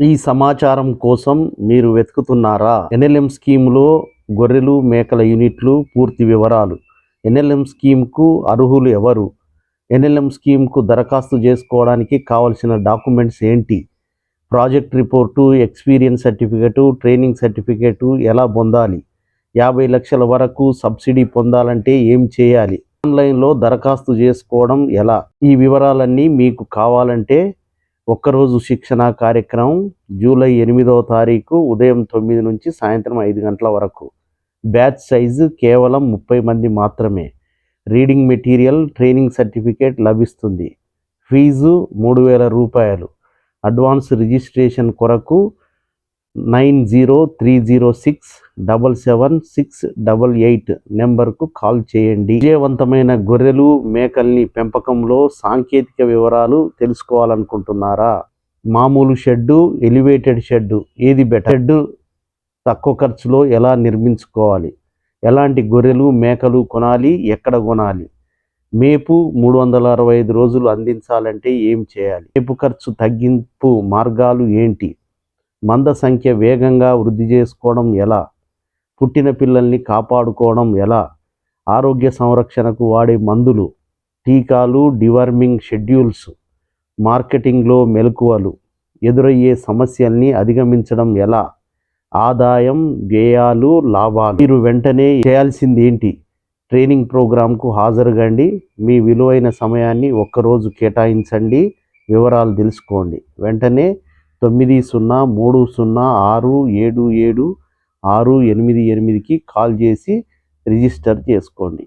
ఈ సమాచారం కోసం మీరు వెతుకుతున్నారా? ఎన్ఎల్ఎం స్కీమ్లో గొర్రెలు మేకల యూనిట్లు పూర్తి వివరాలు. ఎన్ఎల్ఎం స్కీమ్కు అర్హులు ఎవరు? ఎన్ఎల్ఎం స్కీమ్కు దరఖాస్తు చేసుకోవడానికి కావలసిన డాక్యుమెంట్స్ ఏంటి? Project report experience certificate training certificate ఎలా పొందాలి? యాభై లక్షల వరకు సబ్సిడీ పొందాలంటే ఏం చేయాలి? ఆన్లైన్లో దరఖాస్తు చేసుకోవడం ఎలా? ఈ వివరాలన్నీ మీకు కావాలంటే ఒక్కరోజు శిక్షణ కార్యక్రమం జూలై ఎనిమిదవ తారీఖు ఉదయం తొమ్మిది నుంచి సాయంత్రం ఐదు గంటల వరకు. బ్యాచ్ సైజు కేవలం ముప్పై మంది మాత్రమే. రీడింగ్ మెటీరియల్ ట్రైనింగ్ సర్టిఫికేట్ లభిస్తుంది. ఫీజు మూడు వేల రూపాయలు. అడ్వాన్స్ రిజిస్ట్రేషన్ కొరకు nine zero three zero six double seven six double eight నెంబర్కు కాల్ చేయండి. విజయవంతమైన గొర్రెలు మేకల్ని పెంపకంలో సాంకేతిక వివరాలు తెలుసుకోవాలనుకుంటున్నారా? మామూలు షెడ్డు ఎలివేటెడ్ షెడ్డు ఏది బెటర్? షెడ్డు తక్కువ ఖర్చులో ఎలా నిర్మించుకోవాలి? ఎలాంటి గొర్రెలు మేకలు కొనాలి? ఎక్కడ కొనాలి? మేపు మూడు వందల అరవై ఐదు రోజులు అందించాలంటే ఏం చేయాలి? మేపు ఖర్చు తగ్గింపు మార్గాలు ఏంటి? మంద సంఖ్య వేగంగా వృద్ధి చేసుకోవడం ఎలా? పుట్టిన పిల్లల్ని కాపాడుకోవడం ఎలా? ఆరోగ్య సంరక్షణకు వాడే మందులు టీకాలు డివర్మింగ్ షెడ్యూల్స్ మార్కెటింగ్లో మెలకువలు ఎదురయ్యే సమస్యల్ని అధిగమించడం ఎలా? ఆదాయం వ్యయాలు లాభాలు. మీరు వెంటనే చేయాల్సింది ఏంటి ట్రైనింగ్ ప్రోగ్రాంకు హాజరుగండి. మీ విలువైన సమయాన్ని ఒక్కరోజు కేటాయించండి. వివరాలు తెలుసుకోండి. వెంటనే తొమ్మిది సున్నా మూడు సున్నా ఆరు ఏడు ఏడు ఆరు ఎనిమిది ఎనిమిదికి కాల్ చేసి రిజిస్టర్ చేసుకోండి.